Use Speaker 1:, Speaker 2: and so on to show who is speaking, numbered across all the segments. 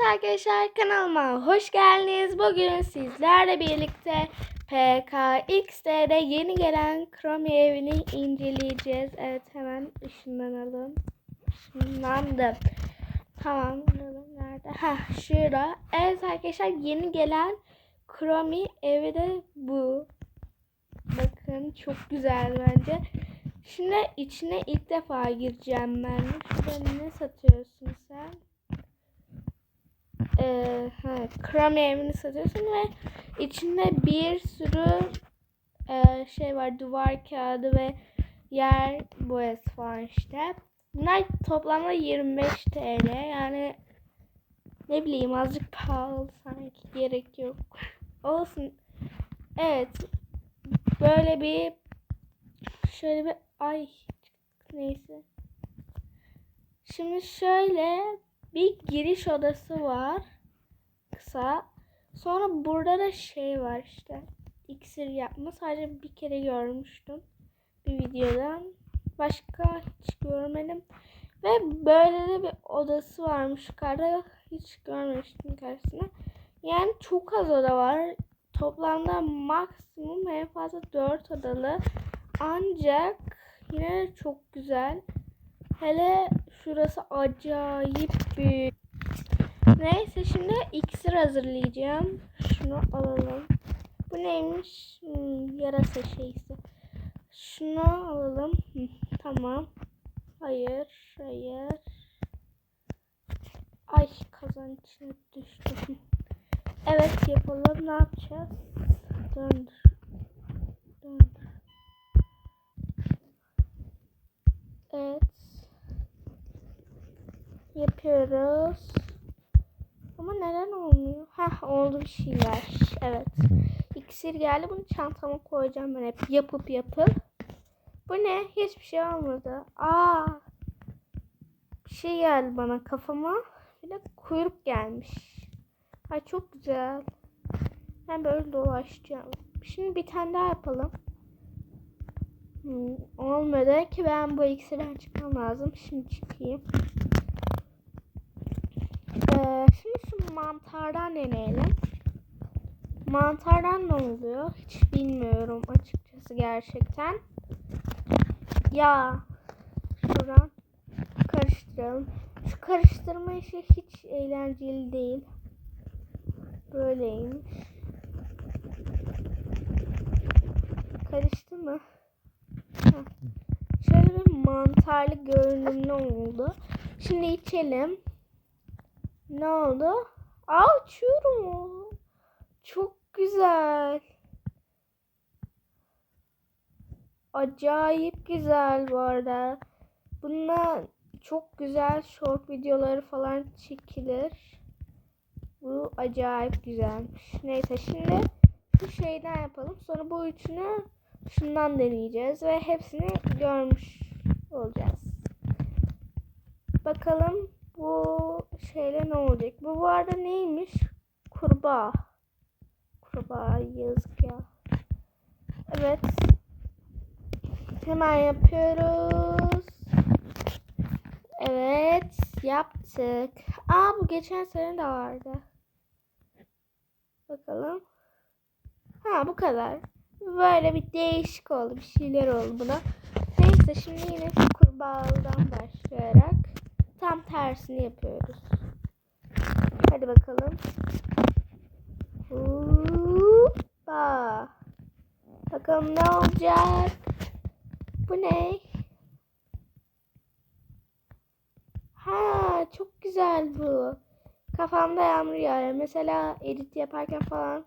Speaker 1: Evet arkadaşlar kanalıma hoş geldiniz. Bugün sizlerle birlikte PKX'de yeni gelen Chrome evini inceleyeceğiz. Evet hemen ışınlanalım. Işınlandım. Tamam. Nerede? Ha şurada. Evet arkadaşlar yeni gelen Chrome evi de bu. Bakın çok güzel bence. Şimdi içine ilk defa gireceğim ben. Şurada ne satıyorsun sen? Ee, ha, krem evini satıyorsun ve içinde bir sürü e, şey var. Duvar kağıdı ve yer boyası var işte. Bunlar toplamda 25 TL. Yani ne bileyim azıcık pahalı sanki gerek yok. Olsun. Evet. Böyle bir şöyle bir ay neyse. Şimdi şöyle bir giriş odası var. Kısa. Sonra burada da şey var işte. İksir yapma. Sadece bir kere görmüştüm. Bir videodan. Başka hiç görmedim. Ve böyle de bir odası varmış yukarıda. Hiç görmemiştim karşısına. Yani çok az oda var. Toplamda maksimum en fazla 4 odalı. Ancak yine de çok güzel. Hele şurası acayip büyük. Neyse şimdi iksir hazırlayacağım. Şunu alalım. Bu neymiş? Hmm, yarasa şeysi. Şunu alalım. Hı, tamam. Hayır, hayır. Ay kazan içine. Evet yapalım. Ne yapacağız? Döndür. Döndür. Evet. Yapıyoruz. Ama neden olmuyor? Heh oldu bir şeyler. Evet. İksir geldi. Bunu çantama koyacağım ben hep yapıp yapıp. Bu ne? Hiçbir şey olmadı. Aa. Bir şey geldi bana kafama. Bir de kuyruk gelmiş. Ay çok güzel. Ben böyle dolaşacağım. Şimdi bir tane daha yapalım. Hmm, olmadı ki ben bu iksirden çıkmam lazım. Şimdi çıkayım. Ee, şimdi şu mantardan deneyelim. Mantardan ne oluyor? Hiç bilmiyorum açıkçası gerçekten. Ya şuradan karıştıralım. Şu karıştırma işi hiç eğlenceli değil. Böyleymiş. Karıştı mı? Heh. Şöyle bir mantarlı görünümlü oldu. Şimdi içelim. Ne oldu? Aa. Çok güzel. Acayip güzel bu arada. Bununla çok güzel short videoları falan çekilir. Bu acayip güzelmiş. Neyse şimdi bu şeyden yapalım. Sonra bu üçünü şundan deneyeceğiz ve hepsini görmüş olacağız. Bakalım bu şeyle ne olacak? Bu bu arada neymiş? Kurbağa. Kurbağa yazık ya. Evet. Hemen yapıyoruz. Evet. Yaptık. Aa bu geçen sene de vardı. Bakalım. Ha bu kadar. Böyle bir değişik oldu. Bir şeyler oldu buna. Neyse şimdi yine kurbağadan başlayarak tam tersini yapıyoruz. Hadi bakalım. Hoppa. Bakalım ne olacak? Bu ne? Ha çok güzel bu. Kafamda yağmur yağıyor. Mesela edit yaparken falan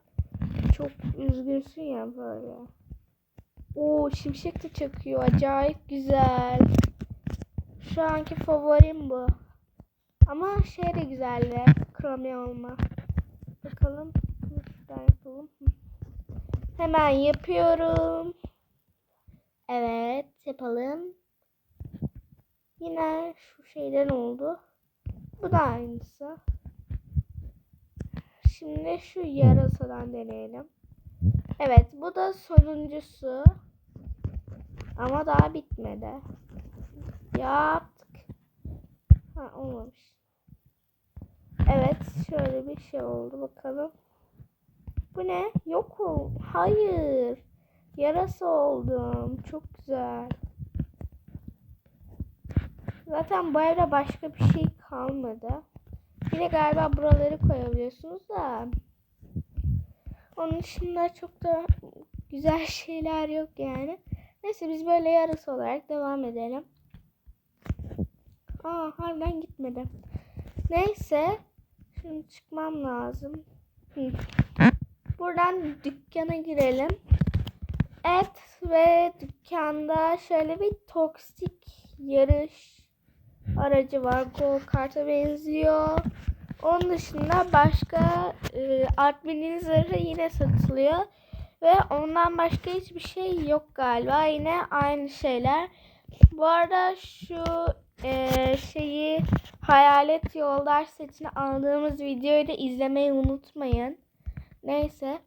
Speaker 1: çok üzgünsün ya böyle. Oo şimşek de çakıyor. Acayip güzel. Şu anki favorim bu. Ama şey de güzeldi. Chrome olma. Bakalım. Şuradan yapalım. Hemen yapıyorum. Evet yapalım. Yine şu şeyden oldu. Bu da aynısı. Şimdi şu yarasadan deneyelim. Evet bu da sonuncusu. Ama daha bitmedi. Yaptık. Ha olmamış. Evet şöyle bir şey oldu bakalım. Bu ne? Yok o. Hayır. Yarası oldum. Çok güzel. Zaten evde başka bir şey kalmadı. Yine galiba buraları koyabiliyorsunuz da. Onun dışında çok da güzel şeyler yok yani. Neyse biz böyle yarısı olarak devam edelim. Aa harbiden gitmedi. Neyse. Şimdi çıkmam lazım. Hı. Buradan dükkana girelim. Evet ve dükkanda şöyle bir toksik yarış aracı var. Go kart'a benziyor. Onun dışında başka e, adminin zırhı yine satılıyor. Ve ondan başka hiçbir şey yok galiba. Yine aynı şeyler. Bu arada şu hayalet yoldaş setini aldığımız videoyu da izlemeyi unutmayın. Neyse.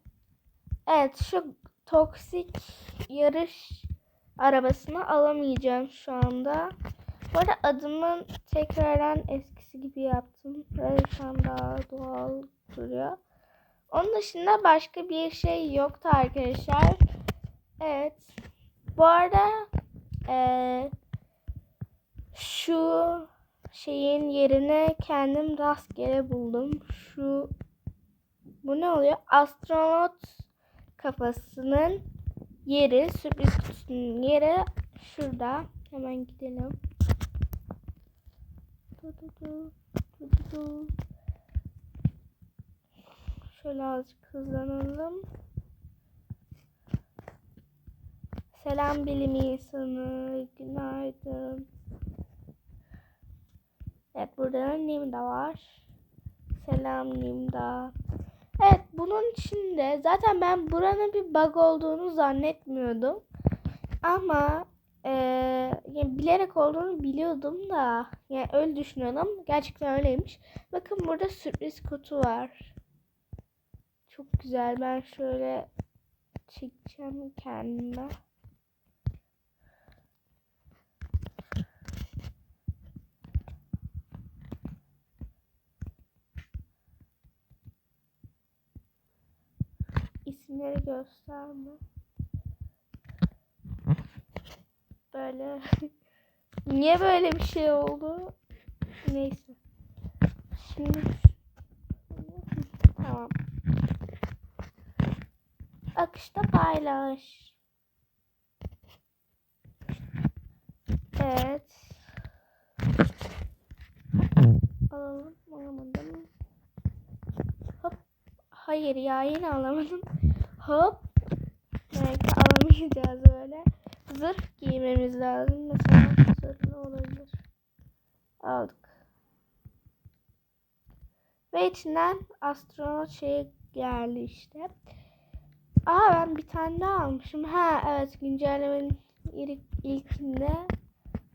Speaker 1: Evet şu toksik yarış arabasını alamayacağım şu anda. Bu arada adımın tekrardan eskisi gibi yaptım. Böyle şu an daha doğal duruyor. Onun dışında başka bir şey yoktu arkadaşlar. Evet. Bu arada eee şu şeyin yerine kendim rastgele buldum. Şu bu ne oluyor? Astronot kafasının yeri, sürpriz kutusunun yeri şurada. Hemen gidelim. Şöyle azıcık hızlanalım. Selam bilim insanı. Günaydın. Evet burada Nimda var. Selam Nimda. Evet bunun içinde zaten ben buranın bir bug olduğunu zannetmiyordum. Ama eee, yani bilerek olduğunu biliyordum da yani öyle düşünüyordum. Gerçekten öyleymiş. Bakın burada sürpriz kutu var. Çok güzel. Ben şöyle çekeceğim kendime. İsimleri gösterme. Böyle. Niye böyle bir şey oldu? Neyse. Şimdi tamam. Akışta paylaş. Evet. Alalım. Alamadım. Hop. Hayır ya yine alamadım. Hop. Belki alamayacağız böyle. Zırh giymemiz lazım. Mesela zırhlı olabilir. Aldık. Ve içinden astronot şey geldi işte. Aa ben bir tane daha almışım. Ha evet güncellemenin ilk, ilkinde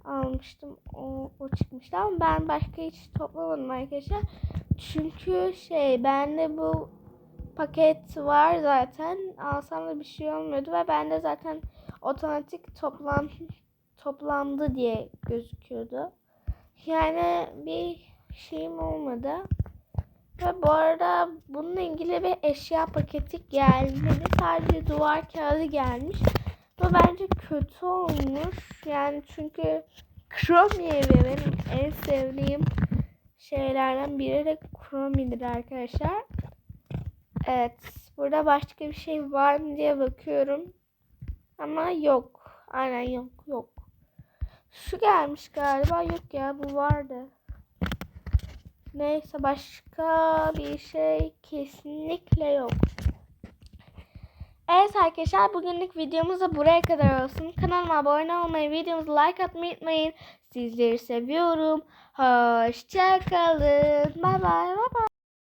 Speaker 1: almıştım. O, o çıkmıştı ama ben başka hiç toplamadım arkadaşlar. Çünkü şey bende bu paket var zaten. Alsam da bir şey olmuyordu ve bende zaten otomatik toplam toplandı diye gözüküyordu. Yani bir şeyim olmadı. Ve bu arada bununla ilgili bir eşya paketi gelmedi. Sadece duvar kağıdı gelmiş. Bu bence kötü olmuş. Yani çünkü Chromium benim en sevdiğim şeylerden biri de Chromium'dir arkadaşlar. Evet. Burada başka bir şey var mı diye bakıyorum. Ama yok. Aynen yok. Yok. Şu gelmiş galiba. Yok ya bu vardı. Neyse başka bir şey kesinlikle yok. Evet arkadaşlar bugünlük videomuz da buraya kadar olsun. Kanalıma abone olmayı, videomuzu like atmayı unutmayın. Sizleri seviyorum. Hoşçakalın. Bay bay bay bay.